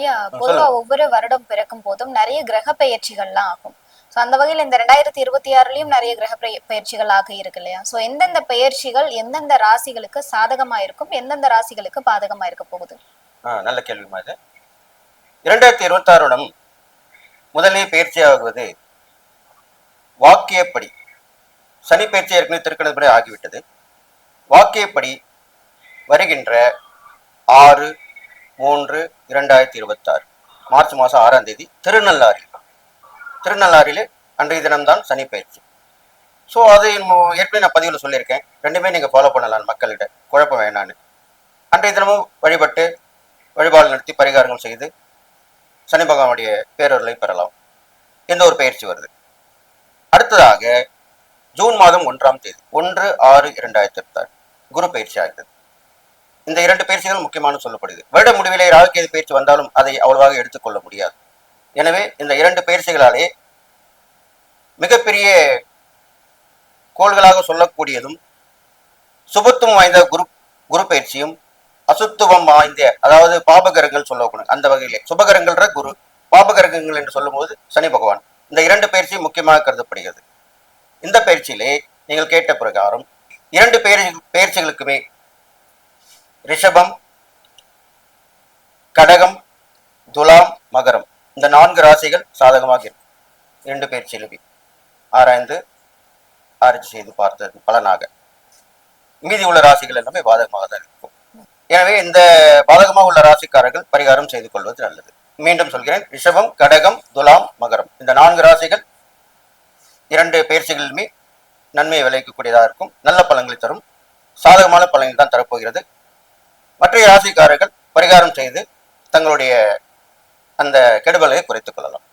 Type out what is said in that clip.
பொதுவா ஒவ்வொரு வருடம் பிறக்கும் போதும் நிறைய கிரக பெயர்ச்சிகள்லாம் ஆகும். சோ அந்த வகையில் இந்த ரெண்டாயிரத்தி இருபத்தி ஆறுலயும் நிறைய கிரக பெய- பெயர்ச்சிகள் ஆக இருக்கு இல்லையா? சோ எந்தெந்த பெயர்ச்சிகள் எந்தெந்த ராசிகளுக்கு சாதகமா இருக்கும் எந்தெந்த ராசிகளுக்கு பாதகமா இருக்க போகுது? நல்ல கேள்விமா இது. இரண்டாயிரத்தி இருபத்தாறுடன் முதலே பயிற்சியாகுவது வாக்கியப்படி. சனி பயிற்சி ஏற்கனவே திருக்கணப்படி ஆகிவிட்டது. வாக்கியப்படி வருகின்ற ஆறு மூன்று இரண்டாயிரத்தி இருபத்தாறு. மார்ச் மாதம் ஆறாம் தேதி திருநள்ளாறு. திருநள்ளாறிலே அன்றைய தினம்தான் சனி பயிற்சி ஸோ அது ஏற்கனவே நான் பதிவில் சொல்லியிருக்கேன். ரெண்டுமே நீங்கள் ஃபாலோ பண்ணலாம் மக்களிட குழப்பம் வேணான்னு. அன்றைய தினமும் வழிபட்டு வழிபாடு நடத்தி பரிகாரங்கள் செய்து சனி பகவானுடைய பேரொருளை பெறலாம். எந்த ஒரு பயிற்சி வருது? அடுத்ததாக ஜூன் மாதம் ஒன்றாம் தேதி ஒன்று ஆறு இரண்டாயிரத்தி இருபத்தாறு. குரு பயிற்சி ஆகிறது. இந்த இரண்டு பயிற்சிகள் முக்கியமான சொல்லப்படுது. வருட முடிவிலே ராகுகேது பயிற்சி வந்தாலும் அதை அவ்வளவாக எடுத்துக்கொள்ள முடியாது. எனவே இந்த இரண்டு பயிற்சிகளாலே மிகப்பெரிய கோள்களாக சொல்லக்கூடியதும் சுபத்துவம் வாய்ந்த குரு குரு பயிற்சியும் அசுத்துவம் வாய்ந்த அதாவது பாபகரங்கள் சொல்லக்கூடும் அந்த வகையிலே. சுபகரங்கள்ன்ற குரு பாபகரகங்கள் என்று சொல்லும்போது சனி பகவான். இந்த இரண்டு பயிற்சியும் முக்கியமாக கருதப்படுகிறது. இந்த பயிற்சியிலே நீங்கள் கேட்ட பிரகாரம் இரண்டு பயிற்சி பயிற்சிகளுக்குமே ரிஷபம் கடகம் துலாம் மகரம். இந்த நான்கு ராசிகள் சாதகமாக இருக்கும் இரண்டு பயிற்சியிலுமே ஆராய்ந்து ஆராய்ச்சி செய்து பார்த்தது பலனாக. மீதி உள்ள ராசிகள் எல்லாமே பாதகமாக தான் இருக்கும். எனவே இந்த பாதகமாக உள்ள ராசிக்காரர்கள் பரிகாரம் செய்து கொள்வது நல்லது. மீண்டும் சொல்கிறேன் ரிஷபம் கடகம் துலாம் மகரம். இந்த நான்கு ராசிகள் இரண்டு பயிற்சிகளுமே நன்மையை விளைவிக்கக்கூடியதாக இருக்கும். நல்ல பலன்களை தரும். சாதகமான பலன்கள் தான் தரப்போகிறது. மற்ற ராசிக்காரர்கள் பரிகாரம் செய்து தங்களுடைய அந்த கெடுபலை குறைத்துக் கொள்ளலாம்.